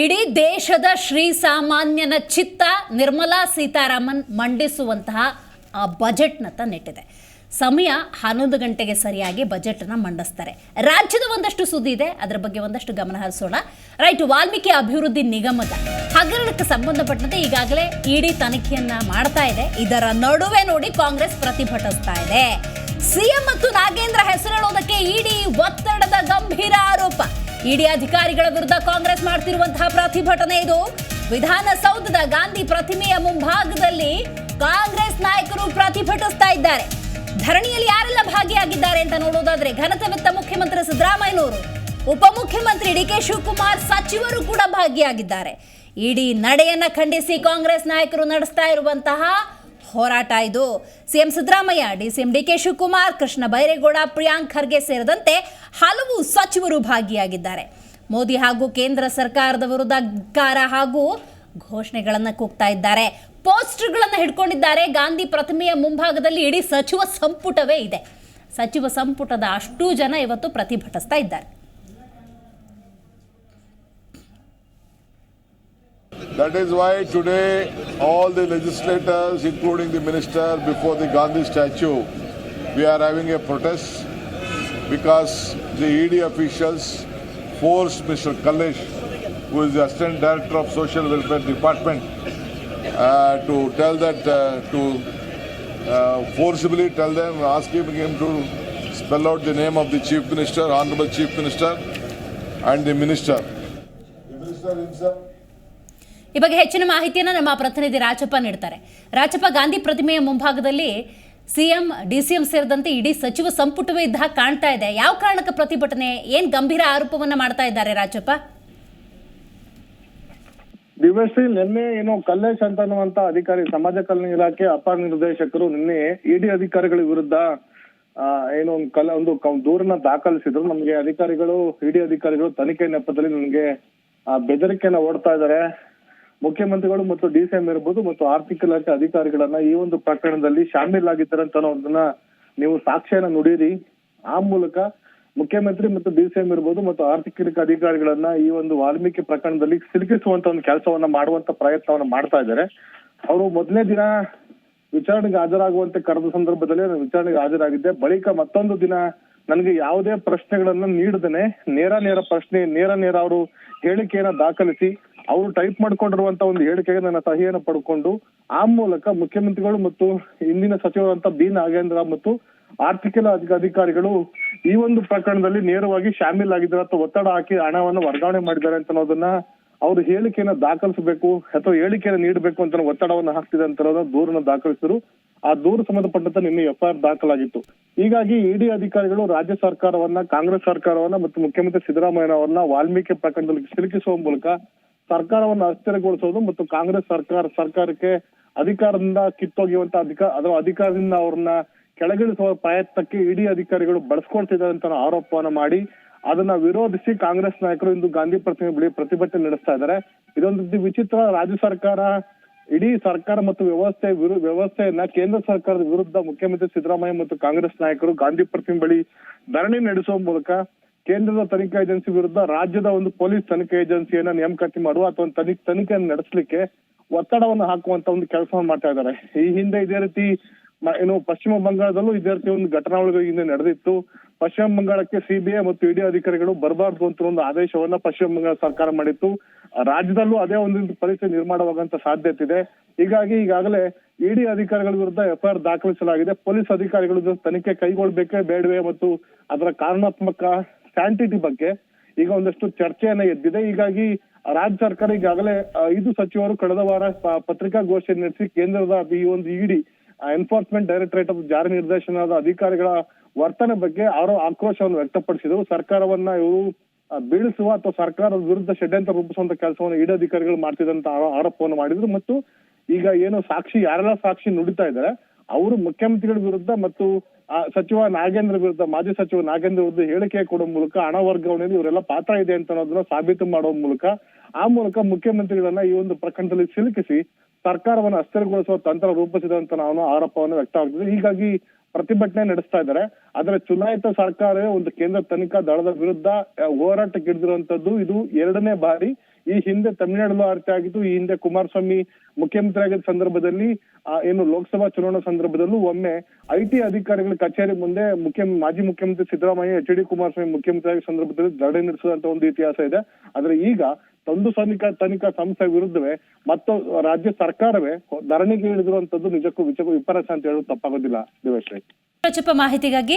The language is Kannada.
ಇಡೀ ದೇಶದ ಶ್ರೀ ಸಾಮಾನ್ಯನ ಚಿತ್ತ ನಿರ್ಮಲಾ ಸೀತಾರಾಮನ್ ಮಂಡಿಸುವಂತಹ ಆ ಬಜೆಟ್ನತ್ತ ನೆಟ್ಟಿದೆ ಸಮಯ ಹನ್ನೊಂದು ಗಂಟೆಗೆ ಸರಿಯಾಗಿ ಬಜೆಟ್ನ ಮಂಡಿಸ್ತಾರೆ. ರಾಜ್ಯದ ಒಂದಷ್ಟು ಸುದ್ದಿ ಇದೆ, ಅದರ ಬಗ್ಗೆ ಒಂದಷ್ಟು ಗಮನ ಹರಿಸೋಣ. ರೈಟ್, ವಾಲ್ಮೀಕಿ ಅಭಿವೃದ್ಧಿ ನಿಗಮದ ಹಗರಣಕ್ಕೆ ಸಂಬಂಧಪಟ್ಟಂತೆ ಈಗಾಗಲೇ ಇಡಿ ತನಿಖೆಯನ್ನ ಮಾಡ್ತಾ ಇದೆ. ಇದರ ನಡುವೆ ನೋಡಿ ಕಾಂಗ್ರೆಸ್ ಪ್ರತಿಭಟಿಸ್ತಾ ಇದೆ. ಸಿಎಂ ಮತ್ತು ನಾಗೇಂದ್ರ ಹೆಸರಿಡೋದಕ್ಕೆ ಇಡಿ ಆರೋಪ ಇಡಿ ಅಧಿಕಾರಿಗಳ ವಿರುದ್ಧ ಕಾಂಗ್ರೆಸ್ ಮಾಡ್ತಿರುವಂತಹ ಪ್ರತಿಭಟನೆ ಇದು. ವಿಧಾನಸೌಧದ ಗಾಂಧಿ ಪ್ರತಿಮೆಯ ಮುಂಭಾಗದಲ್ಲಿ ಕಾಂಗ್ರೆಸ್ ನಾಯಕರು ಪ್ರತಿಭಟಿಸ್ತಾ ಇದ್ದಾರೆ. ಧರಣಿಯಲ್ಲಿ ಯಾರೆಲ್ಲ ಭಾಗಿಯಾಗಿದ್ದಾರೆ ಅಂತ ನೋಡೋದಾದ್ರೆ ಘನತೆ ವಿತ್ತ ಮುಖ್ಯಮಂತ್ರಿ ಸಿದ್ದರಾಮಯ್ಯನವರು ಉಪಮುಖ್ಯಮಂತ್ರಿ ಡಿ ಕೆ ಶಿವಕುಮಾರ್ ಸಚಿವರು ಕೂಡ ಭಾಗಿಯಾಗಿದ್ದಾರೆ. ಇಡೀ ನಡೆಯನ್ನ ಖಂಡಿಸಿ ಕಾಂಗ್ರೆಸ್ ನಾಯಕರು ನಡೆಸ್ತಾ ಇರುವಂತಹ ಹೋರಾಟ ಇದು. CM Siddaramaiah DCM D K Shivakumar, Krishna Byregowda, Priyank Kharge ಸೇರಿದಂತೆ ಹಲವು ಸಚಿವರು ಭಾಗಿಯಾಗಿದ್ದಾರೆ. ಮೋದಿ ಹಾಗೂ ಕೇಂದ್ರ ಸರ್ಕಾರದ ವಿರುದ್ಧ ಕಾರ ಹಾಗೂ ಘೋಷಣೆಗಳನ್ನು ಕೂಗ್ತಾ ಇದ್ದಾರೆ. ಪೋಸ್ಟರ್ಗಳನ್ನು ಹಿಡ್ಕೊಂಡಿದ್ದಾರೆ. ಗಾಂಧಿ ಪ್ರತಿಮೆಯ ಮುಂಭಾಗದಲ್ಲಿ ಇಡೀ ಸಚಿವ ಸಂಪುಟವೇ ಇದೆ. ಸಚಿವ ಸಂಪುಟದ ಅಷ್ಟೂ ಜನ ಇವತ್ತು ಪ್ರತಿಭಟಿಸ್ತಾ ಇದ್ದಾರೆ. That is why today all the legislators, including the minister, before the Gandhi statue, we are having a protest because the ED officials forced Mr. Kalesh, who is the Assistant Director of Social Welfare Department, uh, to tell that, uh, to uh, forcibly tell them, asking him to spell out the name of the Chief Minister, Honorable Chief Minister, and the Minister. The Minister himself. ಈ ಬಗ್ಗೆ ಹೆಚ್ಚಿನ ಮಾಹಿತಿಯನ್ನು ನಮ್ಮ ಪ್ರತಿನಿಧಿ ರಾಜಪ್ಪ ನೀಡ್ತಾರೆ ರಾಜಪ್ಪ ಗಾಂಧಿ ಪ್ರತಿಮೆಯ ಮುಂಭಾಗದಲ್ಲಿ ಸಿಎಂ, ಡಿಸಿಎಂ ಸೇರಿದಂತೆ ಇಡೀ ಸಚಿವ ಸಂಪುಟವೇ ಇದ್ದ ಹಾಗೆ ಕಾಣ್ತಾ ಇದೆ. ಯಾವ ಕಾರಣಕ್ಕೆ ಪ್ರತಿಭಟನೆ, ಏನ್ ಗಂಭೀರ ಆರೋಪವನ್ನ ಮಾಡ್ತಾ ಇದ್ದಾರೆ ರಾಜಪ್ಪ? ದಿವ್ಯಶ್ರೀ, ನಿನ್ನೆ ಏನು ಕಲ್ಲೇಶ್ ಅಂತ ಅನ್ನುವಂತ ಅಧಿಕಾರಿ, ಸಮಾಜ ಕಲ್ಯಾಣ ಇಲಾಖೆ ಅಪರ ನಿರ್ದೇಶಕರು ನಿನ್ನೆ ಇಡಿ ಅಧಿಕಾರಿಗಳ ವಿರುದ್ಧ ಏನೋ ಒಂದು ಕಲ, ಒಂದು ದೂರನ್ನ ದಾಖಲಿಸಿದ್ರು. ನಮ್ಗೆ ಅಧಿಕಾರಿಗಳು, ಇಡಿ ಅಧಿಕಾರಿಗಳು ತನಿಖೆ ನೆಪದಲ್ಲಿ ನನಗೆ ಬೆದರಿಕೆಯನ್ನ ಓಡ್ತಾ ಇದ್ದಾರೆ. ಮುಖ್ಯಮಂತ್ರಿಗಳು ಮತ್ತು ಡಿ ಸಿ ಎಂ ಇರ್ಬೋದು ಮತ್ತು ಆರ್ಥಿಕ ಇಲಾಖೆ ಅಧಿಕಾರಿಗಳನ್ನ ಈ ಒಂದು ಪ್ರಕರಣದಲ್ಲಿ ಶಾಮೀಲಾಗಿದ್ದಾರೆ ಅಂತ ನೀವು ಸಾಕ್ಷ್ಯನ ನುಡಿರಿ. ಆ ಮೂಲಕ ಮುಖ್ಯಮಂತ್ರಿ ಮತ್ತು ಡಿ ಸಿ ಎಂ ಇರ್ಬೋದು ಮತ್ತು ಆರ್ಥಿಕ ಇಲಾಖೆ ಅಧಿಕಾರಿಗಳನ್ನ ಈ ಒಂದು ವಾಲ್ಮೀಕಿ ಪ್ರಕರಣದಲ್ಲಿ ಸಿಲುಕಿಸುವಂತ ಒಂದು ಕೆಲಸವನ್ನ ಮಾಡುವಂತ ಪ್ರಯತ್ನವನ್ನ ಮಾಡ್ತಾ ಇದ್ದಾರೆ. ಅವರು ಮೊದಲನೇ ದಿನ ವಿಚಾರಣೆಗೆ ಹಾಜರಾಗುವಂತೆ ಕರೆದ ಸಂದರ್ಭದಲ್ಲಿ ನಾನು ವಿಚಾರಣೆಗೆ ಹಾಜರಾಗಿದ್ದೆ. ಬಳಿಕ ಮತ್ತೊಂದು ದಿನ ನನಗೆ ಯಾವುದೇ ಪ್ರಶ್ನೆಗಳನ್ನ ನೀಡದೇನೆ ನೇರ ನೇರ ಪ್ರಶ್ನೆ, ನೇರ ನೇರ ಅವರು ಹೇಳಿಕೆಯನ್ನ ದಾಖಲಿಸಿ ಅವರು ಟೈಪ್ ಮಾಡ್ಕೊಂಡಿರುವಂತ ಒಂದು ಹೇಳಿಕೆಗೆ ನನ್ನ ಸಹಿಯನ್ನು ಪಡ್ಕೊಂಡು, ಆ ಮೂಲಕ ಮುಖ್ಯಮಂತ್ರಿಗಳು ಮತ್ತು ಹಿಂದಿನ ಸಚಿವರಂತ ಬಿ ನಾಗೇಂದ್ರ ಮತ್ತು ಆರ್ಥಿಕ ಅಧಿಕಾರಿಗಳು ಈ ಒಂದು ಪ್ರಕರಣದಲ್ಲಿ ನೇರವಾಗಿ ಶಾಮೀಲಾಗಿದ್ದಾರೆ ಅಥವಾ ಒತ್ತಡ ಹಾಕಿ ಹಣವನ್ನು ವರ್ಗಾವಣೆ ಮಾಡಿದ್ದಾರೆ ಅಂತ ಅನ್ನೋದನ್ನ ಅವರು ಹೇಳಿಕೆಯನ್ನ ದಾಖಲಿಸಬೇಕು ಅಥವಾ ಹೇಳಿಕೆಯನ್ನು ನೀಡಬೇಕು ಅಂತ ಒತ್ತಡವನ್ನು ಹಾಕ್ತಿದೆ ಅಂತ ದೂರನ್ನ ದಾಖಲಿಸಿದ್ರು. ಆ ದೂರು ಸಂಬಂಧಪಟ್ಟಂತೆ ನಿನ್ನೆ ಎಫ್ಐಆರ್ ದಾಖಲಾಗಿತ್ತು. ಹೀಗಾಗಿ ಇಡಿ ಅಧಿಕಾರಿಗಳು ರಾಜ್ಯ ಸರ್ಕಾರವನ್ನ, ಕಾಂಗ್ರೆಸ್ ಸರ್ಕಾರವನ್ನ ಮತ್ತು ಮುಖ್ಯಮಂತ್ರಿ ಸಿದ್ದರಾಮಯ್ಯ ಅವರನ್ನ ವಾಲ್ಮೀಕಿ ಪ್ರಕರಣದಲ್ಲಿ ಸಿಲುಕಿಸುವ ಮೂಲಕ ಸರ್ಕಾರವನ್ನು ಅಸ್ಥಿರಗೊಳಿಸೋದು ಮತ್ತು ಕಾಂಗ್ರೆಸ್ ಸರ್ಕಾರ, ಸರ್ಕಾರಕ್ಕೆ ಅಧಿಕಾರದಿಂದ ಕಿತ್ತೋಗಿರುವಂತಹ ಅಧಿಕಾರ ಅಥವಾ ಅಧಿಕಾರದಿಂದ ಅವ್ರನ್ನ ಕೆಳಗಿಳಿಸುವ ಪ್ರಯತ್ನಕ್ಕೆ ಇಡಿ ಅಧಿಕಾರಿಗಳು ಬಳಸ್ಕೊಳ್ತಿದ್ದಾರೆ ಅಂತ ಆರೋಪವನ್ನು ಮಾಡಿ, ಅದನ್ನ ವಿರೋಧಿಸಿ ಕಾಂಗ್ರೆಸ್ ನಾಯಕರು ಇಂದು ಗಾಂಧಿ ಪ್ರತಿಮೆ ಬಳಿ ಪ್ರತಿಭಟನೆ ನಡೆಸ್ತಾ ಇದ್ದಾರೆ. ಇದೊಂದು ವಿಚಿತ್ರ ರಾಜ್ಯ ಸರ್ಕಾರ, ಇಡೀ ಸರ್ಕಾರ ಮತ್ತು ವ್ಯವಸ್ಥೆ ವ್ಯವಸ್ಥೆಯನ್ನ ಕೇಂದ್ರ ಸರ್ಕಾರದ ವಿರುದ್ಧ ಮುಖ್ಯಮಂತ್ರಿ ಸಿದ್ದರಾಮಯ್ಯ ಮತ್ತು ಕಾಂಗ್ರೆಸ್ ನಾಯಕರು ಗಾಂಧಿ ಪ್ರತಿಮೆ ಬಳಿ ಧರಣಿ ನಡೆಸುವ ಮೂಲಕ ಕೇಂದ್ರದ ತನಿಖಾ ಏಜೆನ್ಸಿ ವಿರುದ್ಧ ರಾಜ್ಯದ ಒಂದು ಪೊಲೀಸ್ ತನಿಖಾ ಏಜೆನ್ಸಿಯನ್ನ ನೇಮಕಾತಿ ಮಾಡುವ ಅಥವಾ ತನಿಖೆ ತನಿಖೆಯನ್ನು ನಡೆಸಲಿಕ್ಕೆ ಒತ್ತಡವನ್ನು ಹಾಕುವಂತ ಒಂದು ಕೆಲಸವನ್ನು ಮಾಡ್ತಾ ಇದ್ದಾರೆ. ಈ ಹಿಂದೆ ಇದೇ ರೀತಿ ಏನು ಪಶ್ಚಿಮ ಬಂಗಾಳದಲ್ಲೂ ಇದೇ ರೀತಿ ಒಂದು ಘಟನಾವಳಿ ಹಿಂದೆ ನಡೆದಿತ್ತು. ಪಶ್ಚಿಮ ಬಂಗಾಳಕ್ಕೆ ಸಿಬಿಐ ಮತ್ತು ಇಡಿ ಅಧಿಕಾರಿಗಳು ಬರಬಾರದು ಅಂತ ಒಂದು ಆದೇಶವನ್ನ ಪಶ್ಚಿಮ ಬಂಗಾಳ ಸರ್ಕಾರ ಮಾಡಿತ್ತು. ರಾಜ್ಯದಲ್ಲೂ ಅದೇ ಒಂದು ಪರಿಸ್ಥಿತಿ ನಿರ್ಮಾಣವಾಗುವಂತ ಸಾಧ್ಯತೆ ಇದೆ. ಹೀಗಾಗಿ ಈಗಾಗಲೇ ಇಡಿ ಅಧಿಕಾರಿಗಳ ವಿರುದ್ಧ ಎಫ್ಐಆರ್ ದಾಖಲಿಸಲಾಗಿದೆ. ಪೊಲೀಸ್ ಅಧಿಕಾರಿಗಳ ತನಿಖೆ ಕೈಗೊಳ್ಬೇಕೇ ಬೇಡವೇ ಮತ್ತು ಅದರ ಕಾರಣಾತ್ಮಕ ಸ್ಟ್ಯಾಂಟಿಟಿ ಬಗ್ಗೆ ಈಗ ಒಂದಷ್ಟು ಚರ್ಚೆಯನ್ನ ಎದ್ದಿದೆ. ಹೀಗಾಗಿ ರಾಜ್ಯ ಸರ್ಕಾರ ಈಗಾಗಲೇ ಐದು ಸಚಿವರು ಕಳೆದ ವಾರ ಪತ್ರಿಕಾಗೋಷ್ಠಿ ನಡೆಸಿ ಕೇಂದ್ರದ ಈ ಒಂದು ಇಡಿ ಎನ್ಫೋರ್ಸ್ಮೆಂಟ್ ಡೈರೆಕ್ಟರೇಟ್ ಆಫ್ ಜಾರಿ ನಿರ್ದೇಶನದ ಅಧಿಕಾರಿಗಳ ವರ್ತನೆ ಬಗ್ಗೆ ಅವರು ಆಕ್ರೋಶವನ್ನು ವ್ಯಕ್ತಪಡಿಸಿದರು. ಸರ್ಕಾರವನ್ನ ಇವರು ಬೀಳಿಸುವ ಅಥವಾ ಸರ್ಕಾರದ ವಿರುದ್ಧ ಷಡ್ಯಂತ್ರ ರೂಪಿಸುವಂತ ಕೆಲಸವನ್ನು ಇಡಿ ಅಧಿಕಾರಿಗಳು ಮಾಡ್ತಿದಂತ ಆರೋ- ಆರೋಪವನ್ನು ಮಾಡಿದ್ರು. ಮತ್ತು ಈಗ ಏನು ಸಾಕ್ಷಿ, ಯಾರೆಲ್ಲ ಸಾಕ್ಷಿ ನುಡಿತಾ ಇದ್ದಾರೆ ಅವರು ಮುಖ್ಯಮಂತ್ರಿಗಳ ವಿರುದ್ಧ ಮತ್ತು ಸಚಿವ ನಾಗೇಂದ್ರ ವಿರುದ್ಧ, ಮಾಜಿ ಸಚಿವ ನಾಗೇಂದ್ರ ವಿರುದ್ಧ ಹೇಳಿಕೆ ಕೊಡುವ ಮೂಲಕ ಹಣ ವರ್ಗಾವಣೆಯಲ್ಲಿ ಇವರೆಲ್ಲ ಪಾತ್ರ ಇದೆ ಅಂತ ಅನ್ನೋದನ್ನ ಸಾಬೀತು ಮಾಡುವ ಮೂಲಕ, ಆ ಮೂಲಕ ಮುಖ್ಯಮಂತ್ರಿಗಳನ್ನ ಈ ಒಂದು ಪ್ರಕರಣದಲ್ಲಿ ಸಿಲುಕಿಸಿ ಸರ್ಕಾರವನ್ನು ಅಸ್ಥಿರಗೊಳಿಸುವ ತಂತ್ರ ರೂಪಿಸಿದೆ ಅಂತ ನಾವು ಆರೋಪವನ್ನು ವ್ಯಕ್ತವಾಗ್ತದೆ ಹೀಗಾಗಿ ಪ್ರತಿಭಟನೆ ನಡೆಸ್ತಾ ಇದ್ದಾರೆ. ಆದ್ರೆ ಚುನಾಯಿತ ಸರ್ಕಾರವೇ ಒಂದು ಕೇಂದ್ರ ತನಿಖಾ ದಳದ ವಿರುದ್ಧ ಹೋರಾಟಕ್ಕೆ ಹಿಡಿದಿರುವಂತದ್ದು ಇದು ಎರಡನೇ ಬಾರಿ. ಈ ಹಿಂದೆ ತಮಿಳುನಾಡಲ್ಲೂ ಆರ್ತಿ ಆಗಿದ್ದು, ಈ ಹಿಂದೆ ಕುಮಾರಸ್ವಾಮಿ ಮುಖ್ಯಮಂತ್ರಿ ಆಗಿದ್ದ ಸಂದರ್ಭದಲ್ಲಿ ಏನು ಲೋಕಸಭಾ ಚುನಾವಣಾ ಸಂದರ್ಭದಲ್ಲೂ ಒಮ್ಮೆ ಐಟಿ ಅಧಿಕಾರಿಗಳ ಕಚೇರಿ ಮುಂದೆ ಮುಖ್ಯ, ಮಾಜಿ ಮುಖ್ಯಮಂತ್ರಿ ಸಿದ್ದರಾಮಯ್ಯ, ಎಚ್ ಡಿ ಕುಮಾರಸ್ವಾಮಿ ಮುಖ್ಯಮಂತ್ರಿ ಆಗಿದ್ದ ಸಂದರ್ಭದಲ್ಲಿ ಧರಣಿ ನಡೆಸಿದಂತ ಒಂದು ಇತಿಹಾಸ ಇದೆ. ಆದ್ರೆ ಈಗ ತಂದು ಸೈನಿಕ ತನಿಖಾ ಸಂಸ್ಥೆ ವಿರುದ್ಧವೇ ಮತ್ತು ರಾಜ್ಯ ಸರ್ಕಾರವೇ ಧರಣಿಗೆ ಇಳಿದಿರುವಂತದ್ದು ನಿಜಕ್ಕೂ ವಿಚಕ್ಕೂ ವಿಪರ್ಯಾಸ ಅಂತ ಹೇಳೋದು ತಪ್ಪಾಗೋದಿಲ್ಲ. ದೇವೇಶ್ವರಿ. ಚುಪ್ಪ ಮಾಹಿತಿಗಾಗಿ